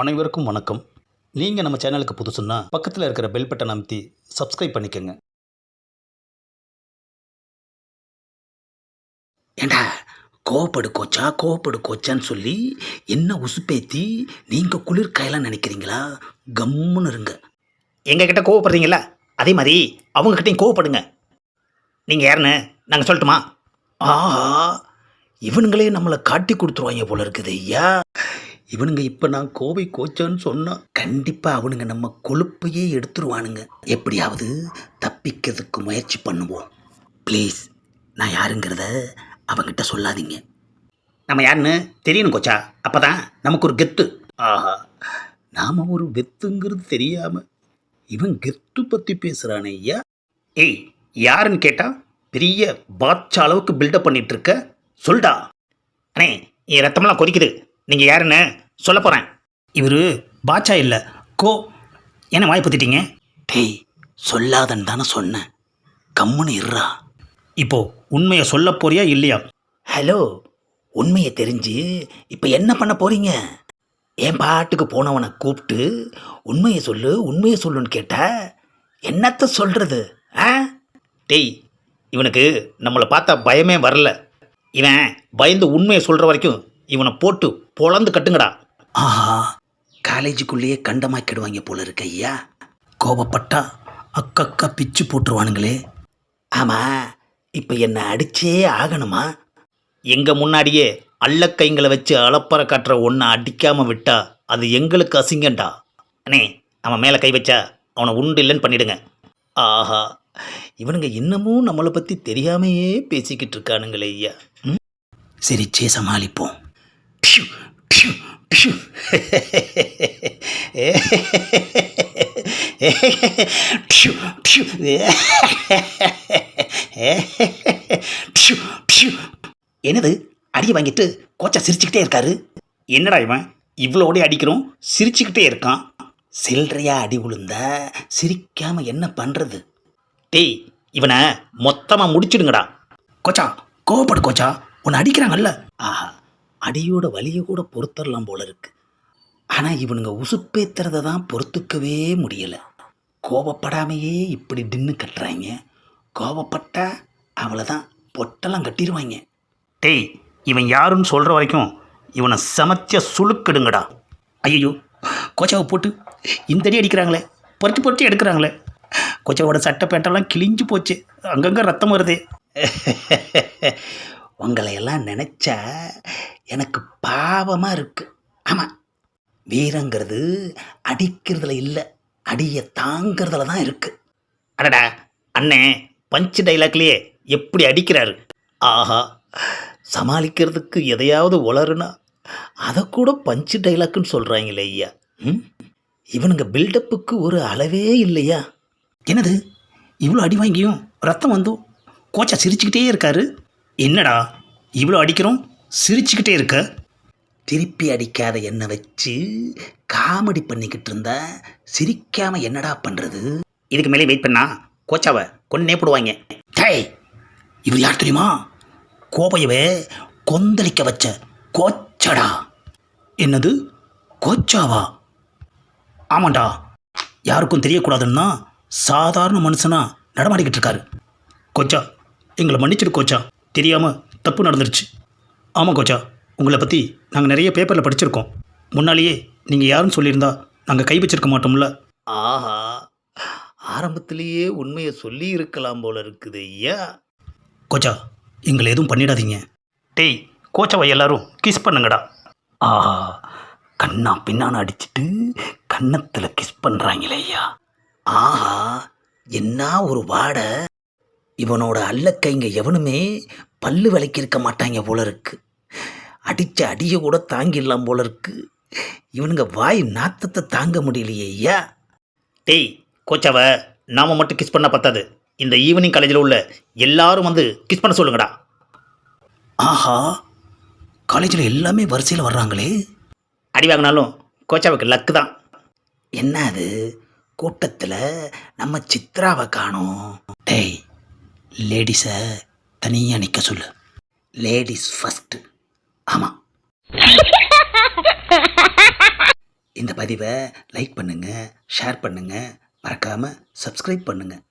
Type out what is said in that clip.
அனைவருக்கும் வணக்கம். நீங்கள் நம்ம சேனலுக்கு புதுசுன்னா பக்கத்தில் இருக்கிற பெல் பட்டன் அமைத்தி சப்ஸ்கிரைப் பண்ணிக்கோங்க. ஏண்டா கோவப்படு கோச்சா கோவப்படு கோச்சான்னு சொல்லி என்ன உசுப்பேத்தி நீங்கள் குளிர்காயெல்லாம் நினைக்கிறீங்களா? கம்முன்னு இருங்க. எங்ககிட்ட கோவப்படுறீங்களா அதே மாதிரி அவங்கக்கிட்டையும் கோவப்படுங்க. நீங்கள் யாருன்னு நாங்கள் சொல்லட்டுமா? ஆஹா இவனுங்களே நம்மளை காட்டி கொடுத்துருவாங்க போல இருக்குது ஐயா. இவனுங்க இப்போ நான் கோவை கோச்சான்னு சொன்னால் கண்டிப்பாக அவனுங்க நம்ம கொழுப்பையே எடுத்துருவானுங்க. எப்படியாவது தப்பிக்கிறதுக்கு முயற்சி பண்ணுவோம். ப்ளீஸ் நான் யாருங்கிறத அவங்கிட்ட சொல்லாதீங்க. நம்ம யாருன்னு தெரியணும் கோச்சா. அப்பதான் நமக்கு ஒரு கெத்து. ஆஹா நாம் ஒரு வெத்துங்கிறது தெரியாமல் இவன் கெத்து பற்றி பேசுறானே ஐயா. ஏய் யாருன்னு கேட்டால் பெரிய பாட்சா அளவுக்கு பில்டப் பண்ணிகிட்ருக்க சொல்டா. அண்ணே என் ரத்தமெல்லாம் கொதிக்குது. நீங்கள் யாருன்னு சொல்ல போறேன் இவரு பாட்சா இல்லை கோ என்ன வாய் பத்திட்டீங்க? டேய் சொல்லாதன்னு தானே சொன்னேன். கம்முன்னு இருறா. இப்போ உண்மையை சொல்ல போறியா இல்லையா? ஹலோ உண்மையை தெரிஞ்சு இப்போ என்ன பண்ண போறீங்க? என் பாட்டுக்கு போனவனை கூப்பிட்டு உண்மையை சொல்லு உண்மையை சொல்லுன்னு கேட்டா என்னத்த சொல்றது ஆ? டேய் இவனுக்கு நம்மளை பார்த்தா பயமே வரல. இவன் பயந்து உண்மையை சொல்ற வரைக்கும் இவனை போட்டு பொழந்து கட்டுங்கடா. ஆஹா காலேஜுக்குள்ளேயே கண்டமாக்கிடுவாங்க போல இருக்கு ஐயா. கோபப்பட்டா அக்கக்கா பிச்சு போட்டுருவானுங்களே. ஆமா இப்போ என்ன அடிச்சே ஆகணுமா? எங்க முன்னாடியே அள்ளக்கைங்களை வச்சு அளப்பற காட்டுற ஒன்றை அடிக்காம விட்டா அது எங்களுக்கு அசிங்கண்டா அண்ணே அவன் மேலே கை வச்சா அவனை உண்டு இல்லைன்னு பண்ணிடுங்க. ஆஹா இவனுங்க இன்னமும் நம்மளை பற்றி தெரியாமையே பேசிக்கிட்டு இருக்கானுங்களே ஐயா. ம்? சிரிச்சே சமாளிப்போம் என்னது? அடியை வாங்கிட்டு கோச்சா சிரிச்சுக்கிட்டே இருக்காரு? என்னடா இவன்? இவ்வளோடே அடிக்கிறோம் சிரிச்சுக்கிட்டே இருக்கான். சில்லறையா அடி விழுந்தா சிரிக்காம என்ன பண்றது? டேய் இவனை மொத்தமா முடிச்சிடுங்கடா. கோச்சா கோவப்படு கோச்சா. உன்னை அடிக்கிறாங்கல்ல. ஆஹா. அடியோட வலியை கூட பொறுத்தரலாம் போல இருக்கு. ஆனா இவனுங்க உசுப்பேத்துறத தான் பொறுத்துக்கவே முடியல. கோபப்படாமையே இப்படி டின்னு கட்டுறாங்க கோபப்பட்டா அவ்வளோதான் பொட்டெல்லாம் கட்டிடுவாங்க டேய் இவன் யாருன்னு சொல்கிற வரைக்கும் இவனை சமத்திய சுழுக்கிடுங்கடா. ஐயோ கோச்சாவை போட்டு இந்த அடி அடிக்கிறாங்களே. பொறுத்து பொறுத்து எடுக்கிறாங்களே. கோச்சாவோட சட்டை பேட்டெல்லாம் கிழிஞ்சு போச்சு. அங்கங்கே ரத்தம் வருதே. உங்களையெல்லாம் நினச்சா எனக்கு பாவமாக இருக்குது ஆமாம் வீரங்கிறது அடிக்கிறதுல இல்லை அடியை தாங்கிறதுல தான் இருக்குது அடடா அண்ணே பஞ்சு டைலாக்லேயே எப்படி அடிக்கிறாரு? ஆஹா சமாளிக்கிறதுக்கு எதையாவது உளருனா அதை கூட பஞ்சு டைலாக்குன்னு சொல்கிறாங்களே ஐயா. ம்? இவனுங்க பில்டப்புக்கு ஒரு அளவே இல்லையா? என்னது? இவ்வளோ அடி வாங்கியும் ரத்தம் வந்தும்? கோச்சா சிரிச்சுக்கிட்டே இருக்காரு? என்னடா இவ்வளோ அடிக்கிறோம்? சிரிச்சுக்கிட்டே இருக்க. திருப்பி அடிக்காத என்னை வச்சு காமெடி பண்ணிக்கிட்டு இருந்தா சிரிக்காம என்னடா பண்ணுறது இதுக்கு மேலே வெயிட் பண்ணா கோச்சாவை கொன்னே போடுவாங்க. டேய் இவர் யார் தெரியுமா? கோபையவே கொந்தளிக்க வச்ச கோச்சடா. என்னது? கோச்சாவா? ஆமாண்டா யாருக்கும் தெரியக்கூடாதுன்னா சாதாரண மனுஷனா நடமாடிக்கிட்டு இருக்காரு. கோச்சா எங்களை மன்னிச்சிடு கோச்சா. தெரியாமல் தப்பு நடந்துருச்சு. ஆமாம் கோச்சா உங்களை பற்றி நாங்கள் நிறைய பேப்பரில் படிச்சிருக்கோம். முன்னாலேயே நீங்கள் யாருன்னு சொல்லியிருந்தா நாங்கள் கை வச்சிருக்க மாட்டோம்ல. ஆஹா ஆரம்பத்திலேயே உண்மையை சொல்லி இருக்கலாம் போல இருக்குது ஐயா. கோச்சா எங்களை எதுவும் பண்ணிடாதீங்க. டேய் கோச்சாவை எல்லாரும் கிஸ் பண்ணுங்கடா. ஆஹா கண்ணா பின்னான அடிச்சிட்டு கன்னத்தில் கிஸ் பண்ணுறாங்களே ஐயா. ஆஹா என்ன ஒரு வாடை. இவனோட அல்லக்கைங்க எவனுமே பல்லு விலைக்கிருக்க மாட்டாங்க போல இருக்கு அடித்த அடியை கூட தாங்கிடலாம் போல இருக்கு இவனுங்க வாய் நாத்தத்தை தாங்க முடியலையே ஐயா. டேய் கோச்சாவை நாம மட்டும் கிஸ் பண்ண பத்தாது. இந்த ஈவினிங் காலேஜில் உள்ள எல்லாரும் வந்து கிஸ் பண்ண சொல்லுங்கடா. ஆஹா காலேஜில் எல்லாமே வரிசையில் வர்றாங்களே. அடி வாங்கினாலும் கோச்சாவுக்கு லக்கு தான். என்ன அது? கூட்டத்தில் நம்ம சித்ராவை காணோம். டேய் லேடிஸை தனியாக நிற்க சொல்லு. லேடிஸ் ஃபஸ்ட்டு ஆமாம் இந்த பதிவை லைக் பண்ணுங்கள் ஷேர் பண்ணுங்கள் மறக்காமல் சப்ஸ்கிரைப் பண்ணுங்கள்